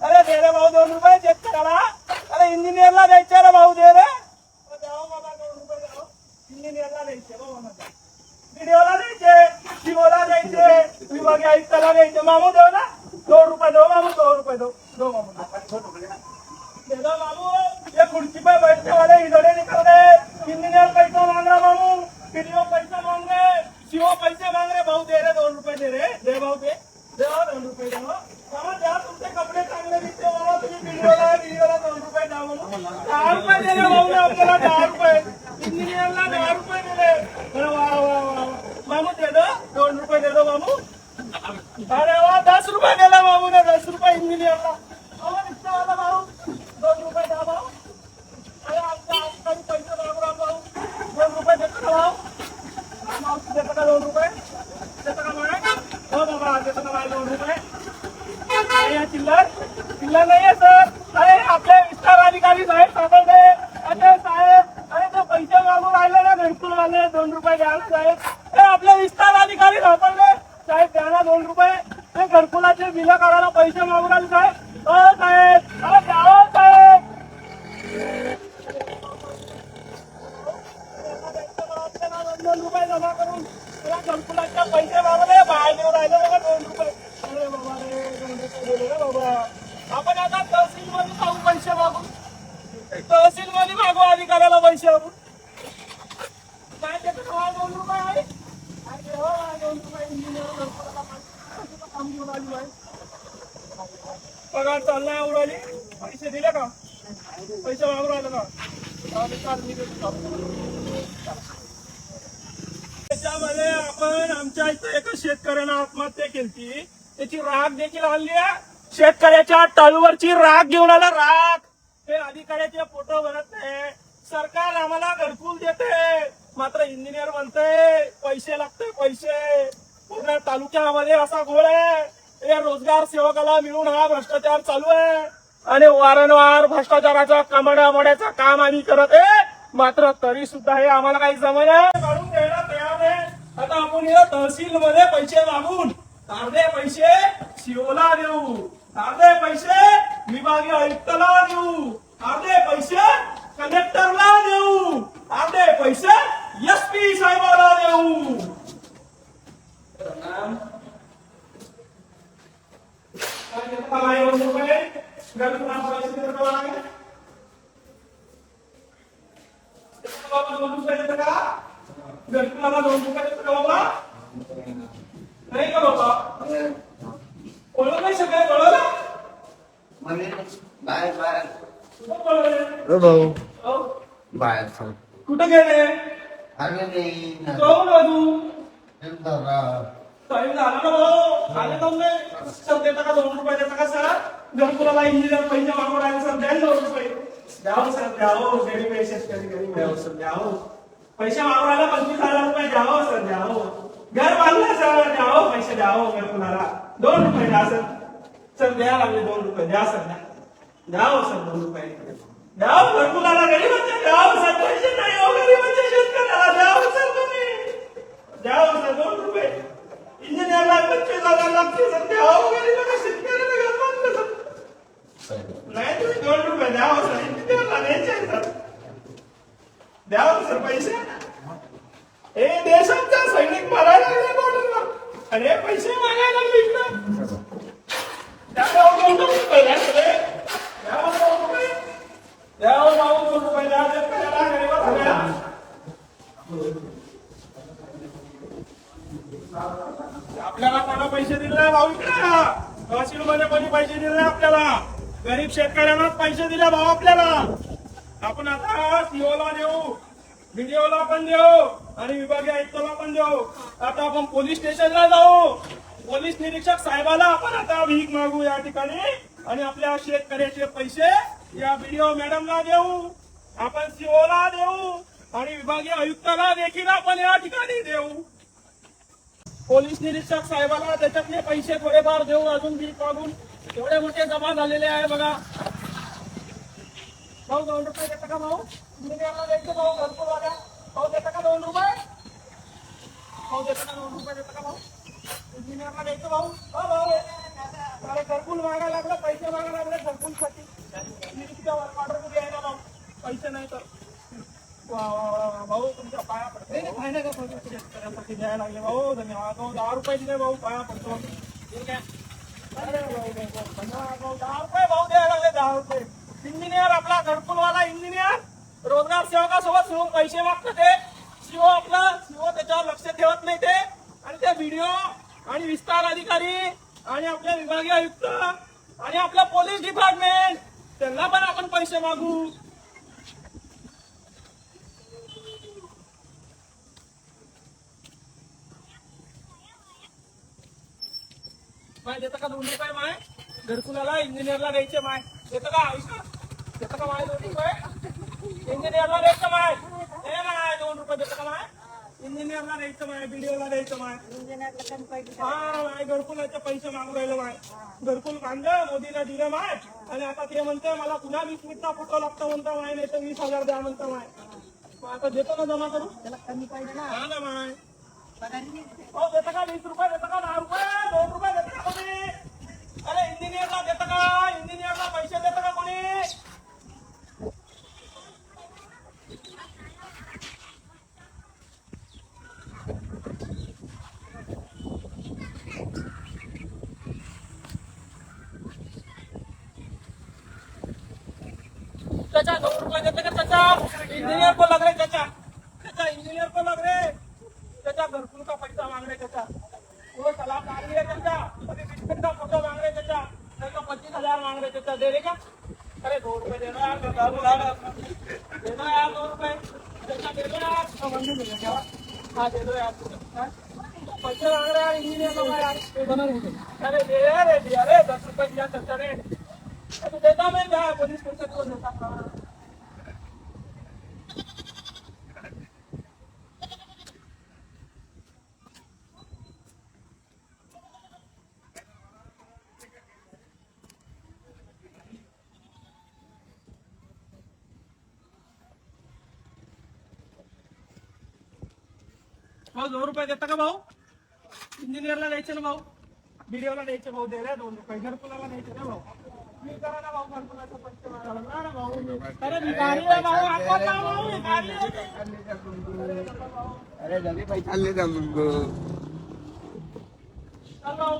अरे दे रे भाऊ दोन रुपये शेतकऱ्याला अरे इंजिनियरला द्यायचे रे भाऊ दे रे अरे द्यावं बाबा दोन रुपये द्यावं इंजिनियरला द्यायचे बाबा माझा व्हिडिओला द्यायचे शिवोला द्यायचे विभागीय आयुक्ताला द्यायचे मामू देऊ ना दोन रुपये दो मामू दोन रुपये दो दो मामू दे दो मामू ये खुर्ची पे बैठने वाले इधरे निकल गए इंजीनियर पैसा मांग रहा मामू पीडीओ पैसा मांग रहे सीओ पैसे मांग रहे भाऊ दे रे दोन रुपये दे रे दे भाऊ दे दे भाऊ दोन रुपये दे भाऊ. मामा द्या तुमचे कपडे चांगले दिसते बाबा तुम्ही व्हिडिओला व्हिडिओला दोन रुपये द्या म्हणून दहा रुपये दिले भाऊ ने आपल्याला दहा रुपये इंजिनियरला दहा रुपये दिले अरे वा वा वा मामू दे दो दोन रुपये दे दो मामू अरे वा दस रुपये दिला भाऊ ने दस रुपये इंजिनियरला अहो, रिक्षावाला भाऊ दोन रुपये द्या भाऊ अरे आमच्या आजकाल पैसे मागू राहा भाऊ दोन रुपये देतो का भाऊ मावशी देतो का दोन रुपये देतो का मला हो बाबा देतो का मला दोन रुपये नाही आहे चिल्लर चिल्लर नाही आहे सर अरे आपले विस्तार अधिकारी साहेब सापडले अरे साहेब अरे ते पैसे मागून राहिले ना घरकुल वाले दोन रुपये द्या ना साहेब हे आपले विस्तार अधिकारी सापडले साहेब द्या ना दोन रुपये ते घरकुलाचे बिलं काढायला पैसे मागून राहिले साहेब हो साहेब अरे द्या हो साहेब दोन रुपये जमा करून तुला घरकुलाचे पैसे मागले बाहेर येऊन राहिले बघा दोन रुपये अरे बाबा रे दोन रुपये दिले रे बाबा आपण आता तहसील मध्ये जाऊ पैसे मागून तहसील मध्ये मागू अधिकाऱ्याला पैसे मागून काय देतो का हा दोन रुपये आहे अरे हो, हा दोन रुपये इंजिनियर घरकुलाला पैसे- काम घेऊन आली बाई. पगार चाललाय उडाली पैसे दिले का? पैसे वागू राहिले का त्याच्यामध्ये आपण आमच्या इथे एका शेतकऱ्यानं आत्महत्या केली त्याची राग देखील आणली आहे. शेतकऱ्याच्या टाळूवरची राग घेऊन आला. राग हे अधिकाऱ्याचे फोटो बनत नाही. सरकार आम्हाला घरकुल देते. मात्र इंजिनियर म्हणते पैसे लागते पैसे. पूर्ण तालुक्यामध्ये असा घोळ आहे. या रोजगार सेवकाला मिळून हा भ्रष्टाचार चालू आहे. आणि वारंवार भ्रष्टाचाराचा कमडा काम आम्ही करत आहे. मात्र तरी सुद्धा हे आम्हाला काही जमना काढून द्यायला तयार आहे आता आपण या तहसील मध्ये पैसे मागून अर्धे पैसे शिवला देऊ. अर्धे पैसे विभागीय आयुक्तला देऊ. अर्धे पैसे कलेक्टरला देऊ. अर्धे पैसे एस पी साहेबाला देऊ काय देता का नाही दोन रुपये? घरकुलाला पैसे देता का नाही? बाबा दोन रुपये देतं का घरकुलाला दोन रुपये देतं का बाबा नाही का बाबा ओळख नाही सगळे कळलं म्हणजे बाहेर बाहेर ओ भाऊ. अहो, बाहेर थांब. कुठं गेले? अरे नाही ना. जाऊ ना तू. टाइम झाला ना भाऊ. नाही सर देता का दोन रुपये देता का सर? इंजिनियर पैसे मागून राहिले सर द्या ना दोन रुपये. द्यावं सर गरीब आहे शेतकरी गरीब आहे सर द्यावं. पैसे मागून राहिला पंचवीस हजार रुपये द्यावं सर द्यावं. घर बांधलं सर द्यावं. पैसे द्यावं घरकुलाला दोन रुपये द्या सर. सर द्या लागले दोन रुपये. द्या सर द्या. द्यावं सर दोन रुपये. द्याव घरकुलाला गरीबांच्या द्याव सर नाही हो गरीबांच्या शेतकऱ्याला द्याव सर तुम्ही. द्याव सर दोन रुपये. इंजिनियरला पंचवीस हजार लागते सर द्याव गरीबांना शेतकऱ्याला घर बांधलं सर नाही तुम्ही दोन रुपये द्याव सर इंजिनियरला द्यायचे सर. द्याव सर पैसे हे देशाचा सैनिक मरायला लागले बॉर्डरला आणि हे पैसे मागायला लागले इकडं. द्यावं दोन रुपये द्या सर हे. द्यावं दोन रुपये द्यावं भाऊ दोन रुपये द्या शेतकऱ्याला गरीबाला द्या आपल्याला कोणा पैसे दिले नाही भाऊ इकडे तहसील मध्ये कोणी पैसे दिले नाही आपल्याला शेतकऱ्यांना पैसे दिले भाऊ आपल्याला. आपण आता सीओला देऊ बीडीओला पण देऊ आणि विभागीय आयुक्ताला पण देऊ. आता आपण पोलीस स्टेशनला जाऊ. पोलीस निरीक्षक साहेबाला आपण आता भीक मागू या ठिकाणी आणि आपल्या शेतकऱ्याचे पैसे या बीडीओ मॅडमला देऊ. आपण सीओला देऊ आणि विभागीय आयुक्ताला देखील आपण या ठिकाणी देऊ. पोलीस निरीक्षक साहेबाला त्याच्यातले पैसे थोडेफार देऊ अजून भीक मागून. एवढे मोठे जमा झालेले आहे बघा. भाऊ दोन रुपये देता का भाऊ? इंजिनियरला द्यायचं भाऊ भरपूर वाल्या भाऊ देता का दोन रुपये? भाऊ देता का दोन रुपये देता का भाऊ? इंजिनियरला द्यायचं भाऊ. हो भाऊ अरे घरकुल मागायला लागलं पैसे मागायला लागले घरकुलसाठी. ऑर्डर द्यायला भाऊ. पैसे नाही तर. भाऊ तुमच्या पाया पडतो. शेतकऱ्यासाठी द्यायला लागले. भाऊ धन्यवाद. भाऊ दहा रुपये दिले भाऊ पाया पडतो. ठीक आहे इंजिनियर आपला घरकुलवाला इंजिनियर रोजगार सेवकासोबत शिवून पैसे मागतो ते. शिव आपला शिव त्याच्यावर लक्ष ठेवत नाही ते. आणि ते व्हिडिओ आणि विस्तार अधिकारी आणि आपले विभागीय आयुक्त आणि आपला पोलीस डिपार्टमेंट त्यांना पण आपण पैसे मागू. माय देतं का दोन रुपये माय? घरकुलाला इंजिनियरला द्यायचे माय. देतं का? आयुष्य देतं का माय दोन रुपये इंजिनियरला द्यायचं माय. हे माय दोन रुपये देतं का माय? इंजिनियरला द्यायचं माय बीडीओला द्यायचं माय. हा माय घरकुलाचे पैसे मागू राहिले माय. घरकुल बांधलं मोदीला दिलं माय. आणि आता ते म्हणते मला पुन्हा वीस मिनिटचा फोटो लागतो म्हणतो माय नाही तर वीस हजार द्या म्हणतो माय. मग आता देतो ना जमा करू त्याला कमी पाहिजे ना हा ना माय. हो देता का वीस रुपये देता का दहा रुपये दोन रुपये देता कोणी? अरे इंजिनियरला देता का? इंजिनियरला पैसे देता का कोणी? चाचा दो देत का चाचा इंजीनियर को लग रहे चाचा चाचा इंजीनियर को लग रहे चाचा घरकुल का पैसा मांग रहे चाचा वो सलाह मांग रही चाचा इतना फोटो मांग रहे चाचा नहीं तो पच्चीस हजार मांग रहे चाचा दे देगा अरे दो रुपए दे दो यार बता यार दे दो यार दो रुपए चाचा दे दो यार तो मंदिर मिल गया हाँ दे दो यार पच्चीस मांग रहे यार इंजीनियर तो यार अरे दे यार दे यार दस रुपए दिया चाचा ने तो देता मैं क्या पुलिस स्टेशन को देता भाऊ दोन रुपये देता का भाऊ? इंजिनियरला द्यायचे ना भाऊ. बीडीओला द्यायचे भाऊ दे रे दोन रुपये. घरकुलाला द्यायचे ना भाऊ. मी करा ना भाऊ घरकुलाचा पैसे मागायला. ना ना भाऊ. अरे भिकारी आहे भाऊ आपण ना भाऊ? भिकारी आहे. अरे जल्दी पैसा ले जा मुझको चल भाऊ.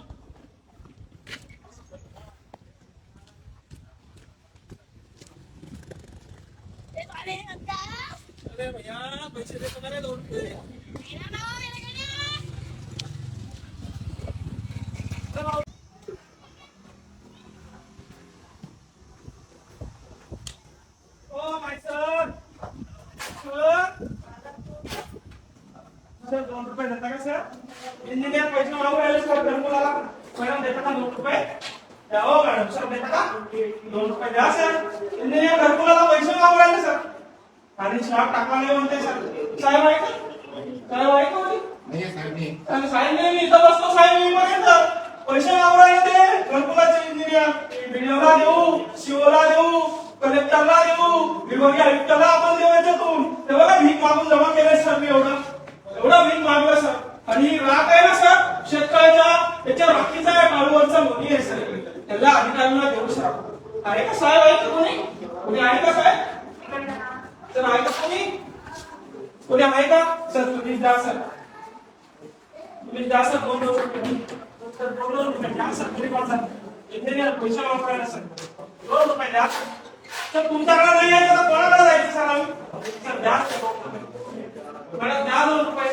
अरे दोन रुपये. देता का सर इंजिनियर पैसे मला वेळेस घर मुलाला हो, देता का दोन रुपये? द्या मॅडम सर देता दोन रुपये द्या सर इंजिनियर घर मुलाला पैसे मागवायला सर आणि स्लॅब टाकला नाही म्हणते सर. साहेब आहे का साहेब आहे. का साहेब नाही मी इथं बसतो साहेब मी पैसे मागू राहिले ते. घरकुलाचे इंजिनियर व्हिडिओला देऊ शिवला देऊ कलेक्टरला देऊ विभागीय आयुक्ताला आपण देऊ याच्यातून. ते बघा भीक मागून जमा केलंय सर मी एवढं. एवढं भीक मागलं सर. आणि ही राख आहे ना सर शेतकऱ्याच्या त्याच्या राखीचा आहे मालवरचा मोदी आहे सर. त्याला अधिकाऱ्यांना देऊ सर आहे का साहेब? आहे का कोणी? कोणी आहे का साहेब? सर आहे का कोणी कोणी आहे का सर तुम्ही जा सर तुम्ही द्या सर दोन दोन सर दोन दोन रुपये द्या सर तुम्ही पण सर इंजिनियर पैसे वापरायला सर दोन रुपये द्या सर तुमच्याकडे नाही आहे तर कोणाकडे जायचं सर आम्ही सर द्या सर दोन रुपये मॅडम द्या दोन रुपये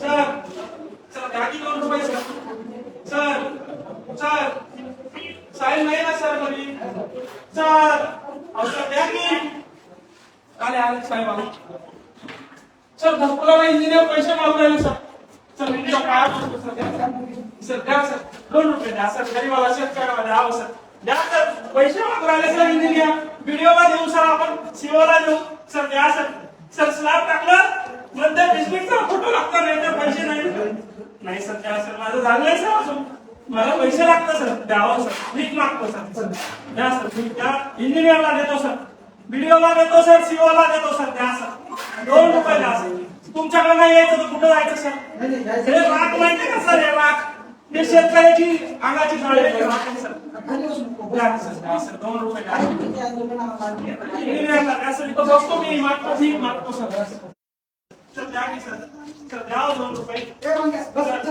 सर सर द्या की दोन रुपये सर सर सर साहेब नाही ना सर घरी सर अहो सर द्या की आले आले साहेब आले. सर घरकुलाला इंजिनियर पैसे मागू राहिले सर. सर तुमच्या काय पडतो सर. द्या सर. द्या सर. दोन रुपये द्या सर. गरीबाला शेतकऱ्याला द्या हो, सर. द्या सर. पैसे मागू राहिले सर इंजिनियर व्हिडिओला देऊ सर आपण. शिवला देऊ. सर द्या सर. सर स्लॅब टाकलं. मध्ये बिस्किटचा फोटो लागतो नाही तर पैसे नाही. नाही सर द्या सर. माझं झालंय सर अजून. मला पैसे लागतात सर. द्यावं सर. भीक मागतो सर. सर द्या सर. भीक द्या. इंजिनियरला देतो सर. व्हिडिओला देतो सर सीओला देतो सर द्या सर दोन रुपये द्या सर तुमच्याकडे नाही यायचं तर कुठं जायचं सर? हे राख माहिती का सर हे राख हे शेतकऱ्याची अंगाची झाडे राख आहे, सर. द्या सर द्या सर दोन रुपये द्या इंजिनियरला द्या सर इथं बसतो मी मागतो मागतो सर. सर द्या की सर. सर द्या हो दोन रुपये. सर,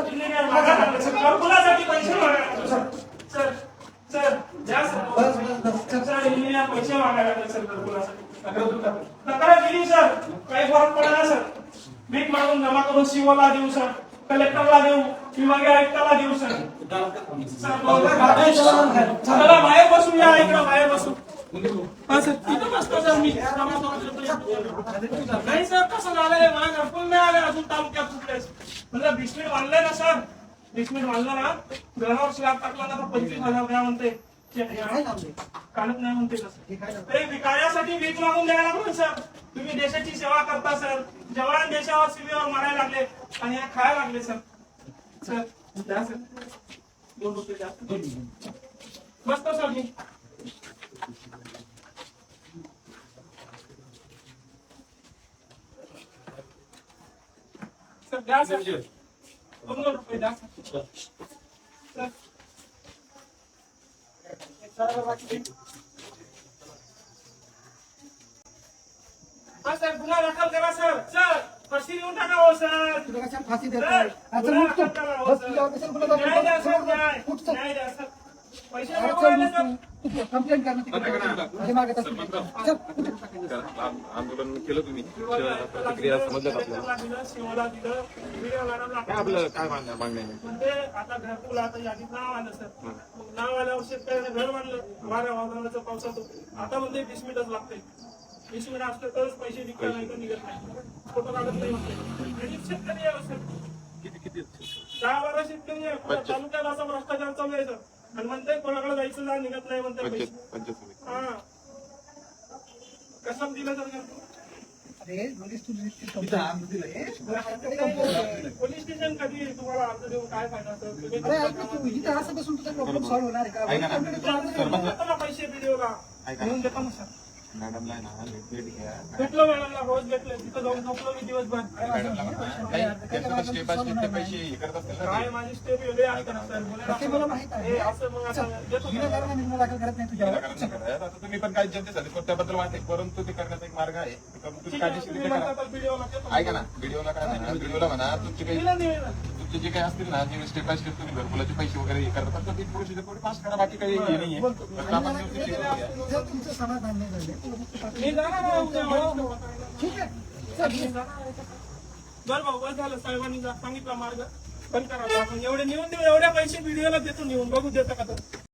इंजिनियर मागा लागले, सर घरकुलासाठी पैसे मागायला लागले, सर सर सर द्या सर दोन रुपये. सर इंजिनियर पैसे मागायला लागले, सर घरकुलासाठी तक्रार दिली सर. काही फरक पडला सर? भीक मागून जमा करून सीओला देऊ सर. कलेक्टरला देऊ विभागीय आयुक्ताला देऊ सर. चला बाहेर बसून या इकडं बाहेर बसून. हा सर तिथं बसतो सर मी. जमा करून देतो. नाही सर कसं झालंय मला घरकुल नाही आले अजून तालुक्यात कुठले? म्हणजे बिस्मिट बांधलंय ना सर. बिस्मिट बांधलं ना घरावर स्लॅब टाकला ना पंचवीस हजार द्या म्हणते. काढत नाही म्हणते कसं विकायासाठी वीज मागून द्यायला लागलो सर. तुम्ही देशाची सेवा करता सर. जवान देशावर सीमेवर मारायला लागले आणि हे खायला लागले सर. सर द्या सर. दोन रुपये द्या बसतो सर मी. सर द्या सर. दोन दोन रुपये द्या सर सर हा सर गुन्हा दाखल करा सर सर फाशी देऊन टाका हो सर फाशी सर, देतो आता गुन्हा उठतो दाखल करा हो, बस सर. तुझ्यावर कशाला गुन्हा दाखल न्याय कंप्लेंट. हे. आंदोलन केलं तुम्ही. प्रतिक्रिया समजल्या का आपल्याला? काय आपल्याला काय मागण्या मागण्या? म्हणजे आता घरकुल आता यादीत नाव आलं सर. मग नाव आल्यावर शेतकऱ्याने घर बांधलं वाऱ्या वादळाचं पावसाचं. आता म्हणजे वीस मिनिटच लागते वीस मिनिट असलं तरच पैसे निघतात नाही तर निघत नाही. फोटो काढत नाही म्हणते शेतकरी आहे सर. किती किती दहा बारा शेतकरी तालुक्यात असा भ्रष्टाचार चालू आहे सर. आणि म्हणते कोणाकडे जायचं जा निघत नाही म्हणते हा. कसं दिलं? अरे, पोलीस तुझी इतकी कंप्लेंट दिली. पोलीस स्टेशन कधी तुम्हाला अर्ज देऊन काय फायदा इथं असं बसून तुझा प्रॉब्लेम सॉल्व्ह होणार आहे का? पैसे व्हिडिओला. घेऊन देतो मॅडमला आहे ना भेट घ्या भेटलो मॅडमला रोज भेटले तिथं जाऊन झोपलो मी दिवसभर मॅडमला काही त्यांचं स्टेप बाय स्टेप ते पैसे हे करत असतील ना काय माझी स्टेप वेगळी असते ना सर ते मला माहीत आहे. हे असं मग आता देतो गुन्हा सर. करायला मी गुन्हा दाखल करत नाही ते तुझ्यावर. कारण नाही करत. आता तुम्ही पण काही जनतेसाठी पण त्याबद्दल वाटते परंतु ते करण्याचा एक मार्ग आहे ते करून तुम्ही ठीक आहे, कायदेशीर तुम्ही रित्या म्हणता करा तर व्हिडिओला देतो. ऐका ना व्हिडिओला काय म्हणा व्हिडिओला म्हणा तुमचे काही दिलं निवेदन. तुमचे जे काही असतील ना जे स्टेप बाय स्टेप तुम्ही घरकुलाचे पैसे वगैरे हे करतात तर ती प्रोसिजर थोडी पास करा बाकी काही हे नाहीये. हे तुमचं समाधान नाही झालं, तू ठीक आहे. बरं भाऊ बस झालं. साहेबांनी सांगितला मार्ग. पण करा. आपण एवढे नेऊन देऊ एवढ्या पैसे व्हिडिओला देतो नेऊन. बघू देता का तर